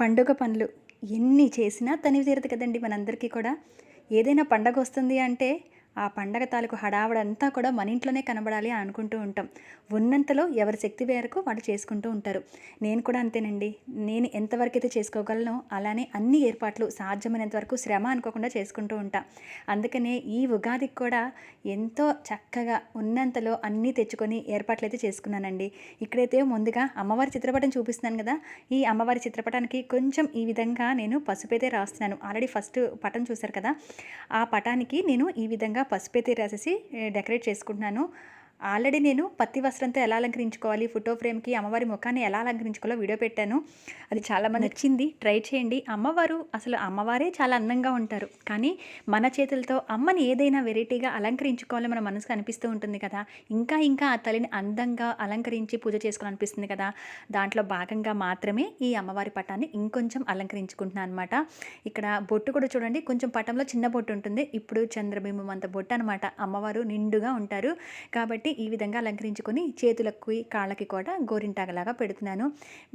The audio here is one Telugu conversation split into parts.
పండుగ పనులు ఎన్ని చేసినా తనివి తీరదు కదండి మనందరికీ కూడా. ఏదైనా పండగ వస్తుంది అంటే ఆ పండగ తాలూకు హడావడంతా కూడా మన ఇంట్లోనే కనబడాలి అని అనుకుంటూ ఉంటాం. ఉన్నంతలో ఎవరి శక్తి మేరకు వాళ్ళు చేసుకుంటూ ఉంటారు. నేను కూడా అంతేనండి. నేను ఎంతవరకు అయితే చేసుకోగలనో అలానే అన్ని ఏర్పాట్లు సాధ్యమైనంత వరకు శ్రమ అనుకోకుండా చేసుకుంటూ ఉంటా. అందుకనే ఈ ఉగాదికి కూడా ఎంతో చక్కగా ఉన్నంతలో అన్నీ తెచ్చుకొని ఏర్పాట్లు అయితే చేసుకున్నానండి. ఇక్కడైతే ముందుగా అమ్మవారి చిత్రపటం చూపిస్తున్నాను కదా. ఈ అమ్మవారి చిత్రపటానికి కొంచెం ఈ విధంగా నేను పసుపు అయితే రాస్తున్నాను. ఆల్రెడీ ఫస్ట్ పటం చూశారు కదా. ఆ పటానికి నేను ఈ విధంగా పసుపు అయితే రాసేసి డెకరేట్ చేసుకుంటున్నాను. ఆల్రెడీ నేను పత్తి వస్త్రంతో ఎలా అలంకరించుకోవాలి ఫోటో ఫ్రేమ్కి అమ్మవారి ముఖాన్ని ఎలా అలంకరించుకోవాలో వీడియో పెట్టాను. అది చాలా మంది నచ్చింది. ట్రై చేయండి. అమ్మవారు అసలు అమ్మవారే చాలా అందంగా ఉంటారు. కానీ మన చేతులతో అమ్మని ఏదైనా వెరైటీగా అలంకరించుకోవాలని మన మనసుకు అనిపిస్తూ ఉంటుంది కదా. ఇంకా ఇంకా ఆ తల్లిని అందంగా అలంకరించి పూజ చేసుకోవాలనిపిస్తుంది కదా. దాంట్లో భాగంగా మాత్రమే ఈ అమ్మవారి పటాన్ని ఇంకొంచెం అలంకరించుకుంటున్నాను అనమాట ఇక్కడ బొట్టు కూడా చూడండి. కొంచెం పటంలో చిన్న బొట్టు ఉంటుంది. ఇప్పుడు చంద్రబింబం అంత బొట్టు అనమాట అమ్మవారు నిండుగా ఉంటారు. కాబట్టి ఈ విధంగా అలంకరించుకొని చేతులకు కాళ్ళకి కూడా గోరింటాగలాగా పెడుతున్నాను.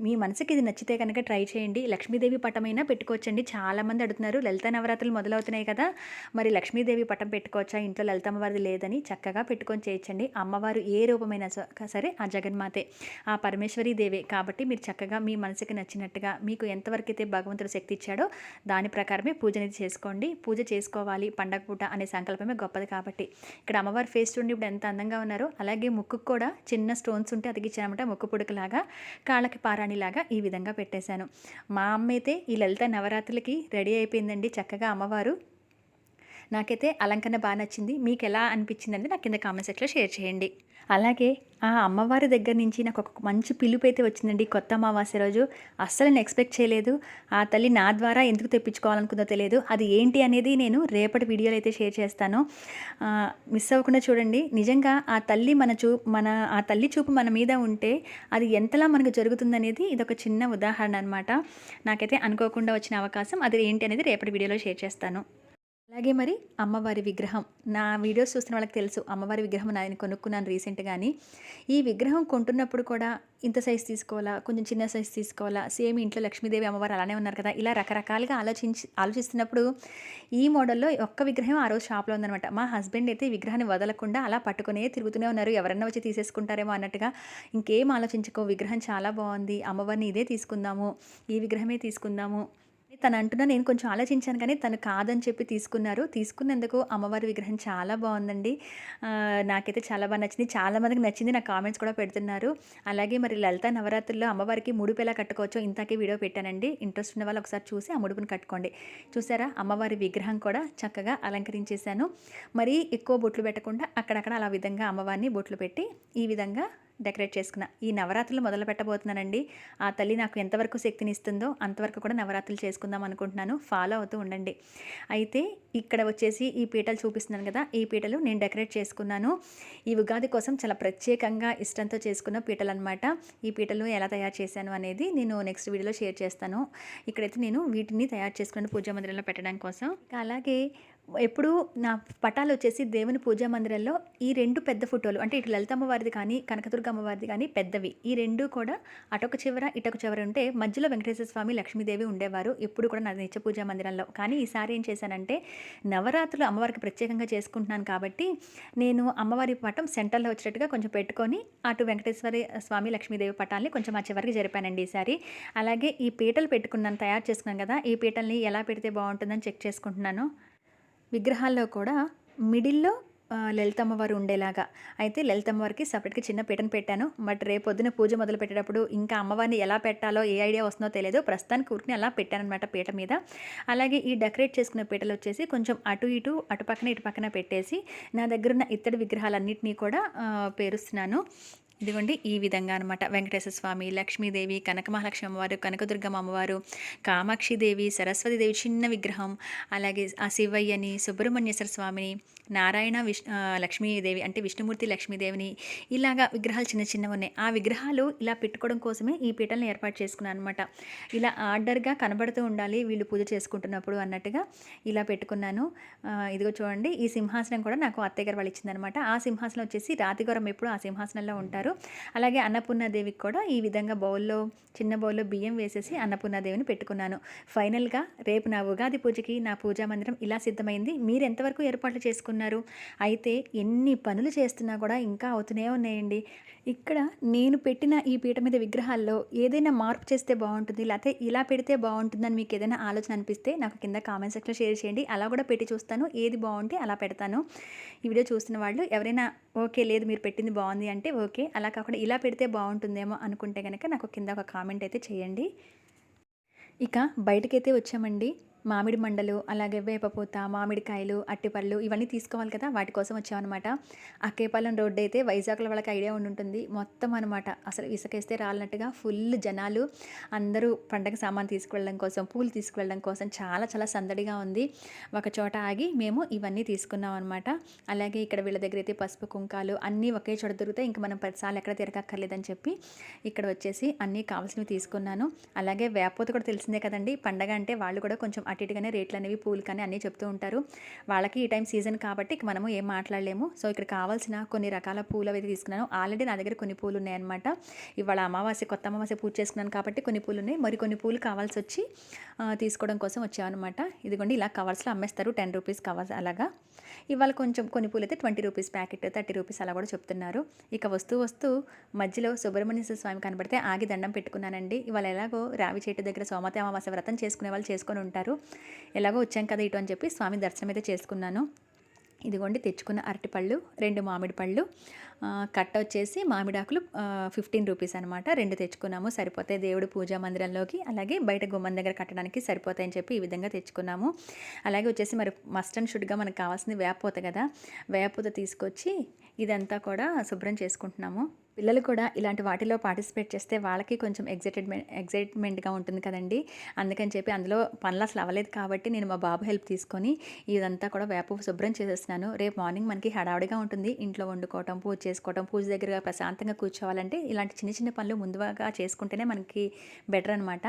మీ మనసుకి ఇది నచ్చితే కనుక ట్రై చేయండి. లక్ష్మీదేవి పటమైనా పెట్టుకోవచ్చండి. చాలామంది అడుగుతున్నారు లలిత నవరాత్రులు మొదలవుతున్నాయి కదా. మరి లక్ష్మీదేవి పటం పెట్టుకోవచ్చా? ఇంట్లో లలితమ్మవారిది లేదని చక్కగా పెట్టుకొని చేయొచ్చండి అమ్మవారు ఏ రూపమైనా సరే ఆ జగన్మాతే ఆ పరమేశ్వరి దేవే. కాబట్టి మీరు చక్కగా మీ మనసుకి నచ్చినట్టుగా మీకు ఎంతవరకు అయితే భగవంతుడు శక్తి ఇచ్చాడో దాని ప్రకారమే పూజ అనేది చేసుకోండి. పూజ చేసుకోవాలి. పండగ పూట అనే సంకల్పమే గొప్పది కాబట్టి. ఇక్కడ అమ్మవారి ఫేస్ చూడండి. ఇప్పుడు ఎంత అందంగా ఉన్నారు. అలాగే ముక్కుకు కూడా చిన్న స్టోన్స్ ఉంటే అతికిచ్చానమాట ముక్కు పుడకలాగా కాళ్ళకి పారాణిలాగా ఈ విధంగా పెట్టేశాను. మా అమ్మ అయితే ఈ లలిత నవరాత్రులకి రెడీ అయిపోయిందండి చక్కగా అమ్మవారు. నాకైతే అలంకరణ బాగా నచ్చింది. మీకు ఎలా అనిపించిందంటే నాకు కింద కామెంట్ సెక్షన్లో షేర్ చేయండి. అలాగే ఆ అమ్మవారి దగ్గర నుంచి నాకు ఒక మంచి పిలుపు అయితే వచ్చిందండి. కొత్త అమావాస్య రోజు. అస్సలు నేను ఎక్స్పెక్ట్ చేయలేదు. ఆ తల్లి నా ద్వారా ఎందుకు తెప్పించుకోవాలనుకుందో తెలియదు. అది ఏంటి అనేది నేను రేపటి వీడియోలో అయితే షేర్ చేస్తాను. మిస్ అవ్వకుండా చూడండి. నిజంగా ఆ తల్లి మన చూ మన ఆ తల్లి చూపు మన మీద ఉంటే అది ఎంతలా మనకు జరుగుతుందనేది ఇది ఒక చిన్న ఉదాహరణ అనమాట నాకైతే అనుకోకుండా వచ్చిన అవకాశం. అది ఏంటి అనేది రేపటి వీడియోలో షేర్ చేస్తాను. అలాగే మరి అమ్మవారి విగ్రహం. నా వీడియోస్ చూస్తున్న వాళ్ళకి తెలుసు అమ్మవారి విగ్రహం నేను కొనుక్కున్నాను రీసెంట్ కానీ ఈ విగ్రహం కొంటున్నప్పుడు కూడా ఇంత సైజ్ తీసుకోవాలా? కొంచెం చిన్న సైజ్ తీసుకోవాలా? సేమ్ ఇంట్లో లక్ష్మీదేవి అమ్మవారు అలానే ఉన్నారు కదా? ఇలా రకరకాలుగా ఆలోచించి ఆలోచిస్తున్నప్పుడు ఈ మోడల్లో ఒక్క విగ్రహం ఆ రోజు షాప్లో ఉందనమాట మా హస్బెండ్ అయితే ఈ విగ్రహాన్ని వదలకుండా అలా పట్టుకునే తిరుగుతూనే ఉన్నారు. ఎవరన్నా వచ్చి తీసేసుకుంటారేమో అన్నట్టుగా. ఇంకేం ఆలోచించుకో విగ్రహం చాలా బాగుంది. అమ్మవారిని ఇదే తీసుకుందాము ఈ విగ్రహమే తీసుకుందాము. తను అంటున్నా నేను కొంచెం ఆలోచించాను కానీ తను కాదని చెప్పి తీసుకున్నారు. తీసుకున్నందుకు అమ్మవారి విగ్రహం చాలా బాగుందండి. నాకైతే చాలా బాగా నచ్చింది. చాలా మందికి నచ్చింది. నా కామెంట్స్ కూడా పెడుతున్నారు. అలాగే మరి లలిత నవరాత్రుల్లో అమ్మవారికి ముడుపు ఎలా కట్టుకోవచ్చో ఇంతకీ వీడియో పెట్టానండి. ఇంట్రెస్ట్ ఉన్న వాళ్ళు ఒకసారి చూసి ఆ ముడుపుని కట్టుకోండి. చూసారా? అమ్మవారి విగ్రహం కూడా చక్కగా అలంకరించేశాను. మరీ ఎక్కువ బొట్లు పెట్టకుండా అక్కడక్కడ అలా విధంగా అమ్మవారిని బొట్లు పెట్టి ఈ విధంగా డెకరేట్ చేసుకున్న. ఈ నవరాత్రులు మొదలు పెట్టబోతున్నానండి. ఆ తల్లి నాకు ఎంతవరకు శక్తిని ఇస్తుందో అంతవరకు కూడా నవరాత్రులు చేసుకుందాం అనుకుంటున్నాను. ఫాలో అవుతూ ఉండండి. అయితే ఇక్కడ వచ్చేసి ఈ పీటలు చూపిస్తున్నాను కదా. ఈ పీటలు నేను డెకరేట్ చేసుకున్నాను. ఈ ఉగాది కోసం చాలా ప్రత్యేకంగా ఇష్టంతో చేసుకున్న పీటలు అనమాట ఈ పీటలు ఎలా తయారు చేశాను అనేది నేను నెక్స్ట్ వీడియోలో షేర్ చేస్తాను. ఇక్కడైతే నేను వీటిని తయారు చేసుకున్నాను పూజా మందిరంలో పెట్టడం కోసం. అలాగే ఎప్పుడు నా పటాలు వచ్చేసి దేవుని పూజా మందిరంలో ఈ రెండు పెద్ద ఫోటోలు అంటే ఇటు లలితమ్మ వారిది కానీ కనకదుర్గ అమ్మవారిది కానీ పెద్దవి. ఈ రెండు కూడా అటొక చివర ఇటొక చివర ఉంటే మధ్యలో వెంకటేశ్వర స్వామి లక్ష్మీదేవి ఉండేవారు. ఎప్పుడు కూడా నా నిత్య పూజా మందిరంలో. కానీ ఈసారి ఏం చేశానంటే నవరాత్రులు అమ్మవారికి ప్రత్యేకంగా చేసుకుంటున్నాను కాబట్టి నేను అమ్మవారి పటం సెంటర్లో వచ్చినట్టుగా కొంచెం పెట్టుకొని అటు వెంకటేశ్వర స్వామి లక్ష్మీదేవి పటాన్ని కొంచెం ఆ చివరికి జరిపానండి ఈసారి. అలాగే ఈ పీటలు పెట్టుకున్నాను తయారు చేసుకున్నాను కదా ఈ పీటల్ని ఎలా పెడితే బాగుంటుందని చెక్ చేసుకుంటున్నాను. విగ్రహాల్లో కూడా మిడిల్లో లలితమ్మవారు ఉండేలాగా. అయితే లలితమ్మవారికి సపరేట్గా చిన్న పీటను పెట్టాను. బట్ రేపు పొద్దున పూజ మొదలు పెట్టేటప్పుడు ఇంకా అమ్మవారిని ఎలా పెట్టాలో ఏ ఐడియా వస్తుందో తెలియదు. ప్రస్తుతానికి ఊరికి అలా పెట్టాను అనమాట పీట మీద. అలాగే ఈ డెకరేట్ చేసుకున్న పీటలు వచ్చేసి కొంచెం అటు ఇటు అటు పక్కన ఇటు పక్కన పెట్టేసి నా దగ్గర ఉన్న ఇత్తడి విగ్రహాలన్నింటినీ కూడా పేరుస్తున్నాను. ఇదిగోండి ఈ విధంగా అనమాట వెంకటేశ్వర స్వామి లక్ష్మీదేవి కనక మహాలక్ష్మి అమ్మవారు కనకదుర్గమ్మ అమ్మవారు కామాక్షిదేవి సరస్వతిదేవి చిన్న విగ్రహం అలాగే ఆ శివయ్యని సుబ్రహ్మణ్యేశ్వర స్వామిని నారాయణ విష్ లక్ష్మీదేవి అంటే విష్ణుమూర్తి లక్ష్మీదేవిని ఇలాగా విగ్రహాలు చిన్న చిన్నవి ఉన్నాయి. ఆ విగ్రహాలు ఇలా పెట్టుకోవడం కోసమే ఈ పీటలను ఏర్పాటు చేసుకున్నాను అనమాట ఇలా ఆర్డర్గా కనబడుతూ ఉండాలి వీళ్ళు పూజ చేసుకుంటున్నప్పుడు అన్నట్టుగా ఇలా పెట్టుకున్నాను. ఇదిగో చూడండి ఈ సింహాసనం కూడా నాకు అత్తయ్య గారు వాళ్ళు ఇచ్చిందనమాట ఆ సింహాసనం వచ్చేసి రాతిగౌరం ఎప్పుడు ఆ సింహాసనంలో ఉంటారు. ఉన్నారు అలాగే అన్నపూర్ణాదేవికి కూడా ఈ విధంగా బౌల్లో చిన్న బౌల్లో బియ్యం వేసేసి అన్నపూర్ణాదేవిని పెట్టుకున్నాను. ఫైనల్గా రేపు నా ఉగాది పూజకి నా పూజా మందిరం ఇలా సిద్ధమైంది. మీరు ఎంతవరకు ఏర్పాట్లు చేసుకున్నారు? అయితే ఎన్ని పనులు చేస్తున్నా కూడా ఇంకా అవుతూనే ఉన్నాయండి. ఇక్కడ నేను పెట్టిన ఈ పీట మీద విగ్రహాల్లో ఏదైనా మార్పు చేస్తే బాగుంటుంది లేకపోతే ఇలా పెడితే బాగుంటుందని మీకు ఏదైనా ఆలోచన అనిపిస్తే నాకు కింద కామెంట్ సెక్షన్లో షేర్ చేయండి. అలా కూడా పెట్టి చూస్తాను. ఏది బాగుంటే అలా పెడతాను. ఈ వీడియో చూస్తున్న వాళ్ళు ఎవరైనా ఓకే లేదు మీరు పెట్టింది బాగుంది అంటే ఓకే అలా కాకుండా ఇలా పెడితే బాగుంటుందేమో అనుకుంటే కనుక నాకు కింద ఒక కామెంట్ అయితే చేయండి. ఇక బయటకైతే వచ్చామండి. మామిడి మండలు అలాగే వేపపూత మామిడికాయలు అట్టిపళ్ళు ఇవన్నీ తీసుకోవాలి కదా వాటి కోసం వచ్చామన్నమాట. అక్కేపాలెం రోడ్డు అయితే వైజాగ్లో వాళ్ళకి ఐడియా ఉండి ఉంటుంది. మొత్తం అనమాట అసలు ఇసుకేస్తే రాలినట్టుగా ఫుల్ జనాలు అందరూ పండగ సామాన్ తీసుకువెళ్ళడం కోసం పూలు తీసుకువెళ్ళడం కోసం చాలా చాలా సందడిగా ఉంది. ఒక చోట ఆగి మేము ఇవన్నీ తీసుకున్నాం అనమాట అలాగే ఇక్కడ వీళ్ళ దగ్గర అయితే పసుపు కుంకాలు అన్నీ ఒకే చోట దొరుకుతాయి. ఇంకా మనం ప్రతిసార్లు ఎక్కడ తిరగక్కర్లేదని చెప్పి ఇక్కడ వచ్చేసి అన్నీ కావాల్సినవి తీసుకున్నాను. అలాగే వేపూత కూడా తెలిసిందే కదండి. పండగ అంటే వాళ్ళు కూడా కొంచెం అటు ఇటుగానే రేట్లు అనేవి పూలు కానీ అన్నీ చెప్తూ ఉంటారు. వాళ్ళకి ఈ టైం సీజన్ కాబట్టి ఇక మనము ఏం మాట్లాడలేము. సో ఇక్కడ కావాల్సిన కొన్ని రకాల పూలు అయితే తీసుకున్నాను. ఆల్రెడీ నా దగ్గర కొన్ని పూలు ఉన్నాయన్నమాట. ఇవాళ అమావాస్య కొత్త అమావాస్య పూజ చేసుకున్నాను కాబట్టి కొన్ని పూలు ఉన్నాయి. మరి కొన్ని పూలు కావాల్సి వచ్చి తీసుకోవడం కోసం వచ్చామన్నమాట ఇదిగోండి ఇలా కవర్స్లో అమ్మేస్తారు. టెన్ రూపీస్ కవర్స్ అలాగా. ఇవాళ కొంచెం కొన్ని పూలు అయితే twenty rupees packet thirty rupees అలా కూడా చెప్తున్నారు. ఇక వస్తూ వస్తూ మధ్యలో సుబ్రహ్మణ్య స్వామి కనబడితే ఆగి దండం పెట్టుకున్నానండి. ఇవాళ ఎలాగో రావి చెట్టు దగ్గర సోమతి అమావాస్య వ్రతం చేసుకునే వాళ్ళు చేసుకొని ఉంటారు. ఎలాగో వచ్చాం కదా ఇటు అని చెప్పి స్వామి దర్శనం అయితే చేసుకున్నాను. ఇదిగోండి తెచ్చుకున్న అరటిపళ్ళు రెండు మామిడి పళ్ళు కట్ట వచ్చేసి మామిడాకులు ఫిఫ్టీన్ రూపీస్ అనమాట రెండు తెచ్చుకున్నాము సరిపోతాయి దేవుడు పూజా మందిరంలోకి అలాగే బయట గుమ్మం దగ్గర కట్టడానికి సరిపోతాయని చెప్పి ఈ విధంగా తెచ్చుకున్నాము. అలాగే వచ్చేసి మరి మస్ట్ అండ్ షుడ్గా మనకు కావాల్సింది వేపూత కదా వేపూత తీసుకొచ్చి ఇదంతా కూడా శుభ్రం చేసుకుంటున్నాము. పిల్లలు కూడా ఇలాంటి వాటిలో పార్టిసిపేట్ చేస్తే వాళ్ళకి కొంచెం ఎగ్జైటెడ్మెంట్ ఎగ్జైట్మెంట్గా ఉంటుంది కదండి. అందుకని చెప్పి అందులో పనులు అసలు అవ్వలేదు కాబట్టి నేను మా బాబు హెల్ప్ తీసుకొని ఇదంతా కూడా వేప శుభ్రం చేసేస్తున్నాను. రేపు మార్నింగ్ మనకి హడావుడిగా ఉంటుంది. ఇంట్లో వండుకోవటం పూజ చేసుకోవటం పూజ దగ్గరగా ప్రశాంతంగా కూర్చోవాలంటే ఇలాంటి చిన్న చిన్న పనులు ముందుగా చేసుకుంటేనే మనకి బెటర్ అనమాట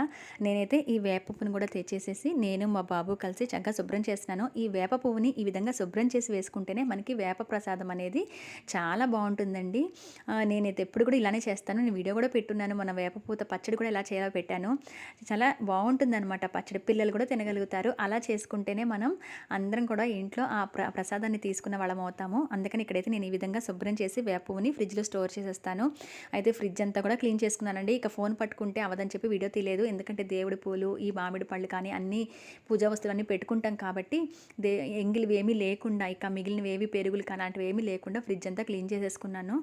నేనైతే ఈ వేప పువ్వుని కూడా తెచ్చేసేసి నేను మా బాబు కలిసి చక్కగా శుభ్రం చేస్తున్నాను. ఈ వేప పువ్వుని ఈ విధంగా శుభ్రం చేసి వేసుకుంటేనే మనకి వేప ప్రసాదం అనేది చాలా బాగుంటుందండి. నేనైతే ఎప్పుడు కూడా ఇలానే చేస్తాను. నేను వీడియో కూడా పెట్టున్నాను. మన వేపపూత పచ్చడి కూడా ఎలా చేయాలో పెట్టాను. చాలా బాగుంటుందన్నమాట. పచ్చడి పిల్లలు కూడా తినగలుగుతారు. అలా చేసుకుంటేనే మనం అందరం కూడా ఇంట్లో ఆ ప్ర ప్రసాదాన్ని తీసుకున్న వాళ్ళం అవుతాము. అందుకని ఇక్కడైతే నేను ఈ విధంగా శుభ్రం చేసి వేపుని ఫ్రిడ్జ్లో స్టోర్ చేసేస్తాను. అయితే ఫ్రిడ్జ్ అంతా కూడా క్లీన్ చేసుకున్నానండి. ఇక ఫోన్ పట్టుకుంటే అవదని చెప్పి వీడియో తీయలేదు. ఎందుకంటే దేవుడి పూలు ఈ మామిడి పళ్ళు కానీ అన్ని పూజా వస్తువులన్నీ పెట్టుకుంటాం కాబట్టి దే ఎంగిలివి ఏమీ లేకుండా ఇక మిగిలినవి ఏవి పెరుగులు కానీ అలాంటివి ఏమీ లేకుండా ఫ్రిడ్జ్ అంతా క్లీన్ చేసేసుకున్నాను.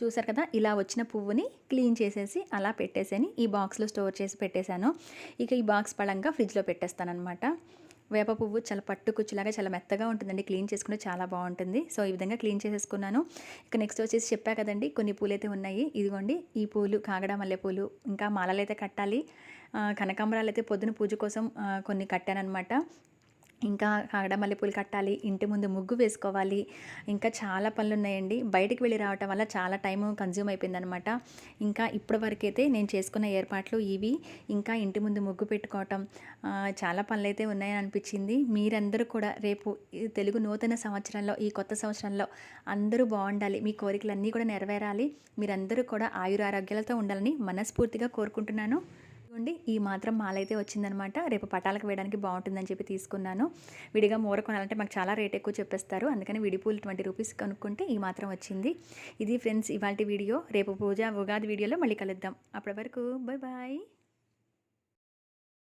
చూసారు కదా ఇలా వచ్చిన పువ్వుని క్లీన్ చేసేసి అలా పెట్టేసాను ఈ బాక్స్లో స్టోర్ చేసి పెట్టేశాను. ఇక ఈ బాక్స్ పడంగా ఫ్రిడ్జ్లో పెట్టేస్తానమాట వేప పువ్వు చాలా పట్టుకుచ్చులాగా చాలా మెత్తగా ఉంటుందండి. క్లీన్ చేసుకుంటే చాలా బాగుంటుంది. సో ఈ విధంగా క్లీన్ చేసేసుకున్నాను. ఇక నెక్స్ట్ వచ్చేసి చెప్పా కదండి కొన్ని పూలు అయితే ఉన్నాయి. ఇదిగోండి ఈ పూలు కాగడ మల్లెపూలు ఇంకా మాలలు అయితే కట్టాలి. కనకాంబరాలు అయితే పొద్దున పూజ కోసం కొన్ని కట్టానమాట ఇంకా కాగడ మల్లెపూలు కట్టాలి ఇంటి ముందు ముగ్గు వేసుకోవాలి ఇంకా చాలా పనులు ఉన్నాయండి బయటికి వెళ్ళి రావటం వల్ల చాలా టైం కన్జ్యూమ్ అయిపోయిందనమాట. ఇంకా ఇప్పటి వరకైతే నేను చేసుకున్న ఏర్పాట్లు ఇవి. ఇంకా ఇంటి ముందు ముగ్గు పెట్టుకోవటం చాలా పనులు అయితే ఉన్నాయని అనిపించింది మీరందరూ కూడా రేపు తెలుగు నూతన సంవత్సరంలో ఈ కొత్త సంవత్సరంలో అందరూ బాగుండాలి. మీ కోరికలన్నీ కూడా నెరవేరాలి. మీరందరూ కూడా ఆయురారోగ్యాలతో ఉండాలని మనస్ఫూర్తిగా కోరుకుంటున్నాను. ఇదిగోండి ఈ మాత్రం మాలైతే వచ్చిందనమాట. రేపు పటాలకు వేయడానికి బాగుంటుందని చెప్పి తీసుకున్నాను. విడిగా మూర కొనాలంటే మాకు చాలా రేట్ ఎక్కువ చెప్పేస్తారు. అందుకని విడిపూలు ట్వంటీ రూపీస్ కనుక్కుంటే ఈ మాత్రం వచ్చింది. ఇది ఫ్రెండ్స్ ఇవాళ వీడియో. రేపు పూజ ఉగాది వీడియోలో మళ్ళీ కలుద్దాం. అప్పటి వరకు బాయ్ బాయ్.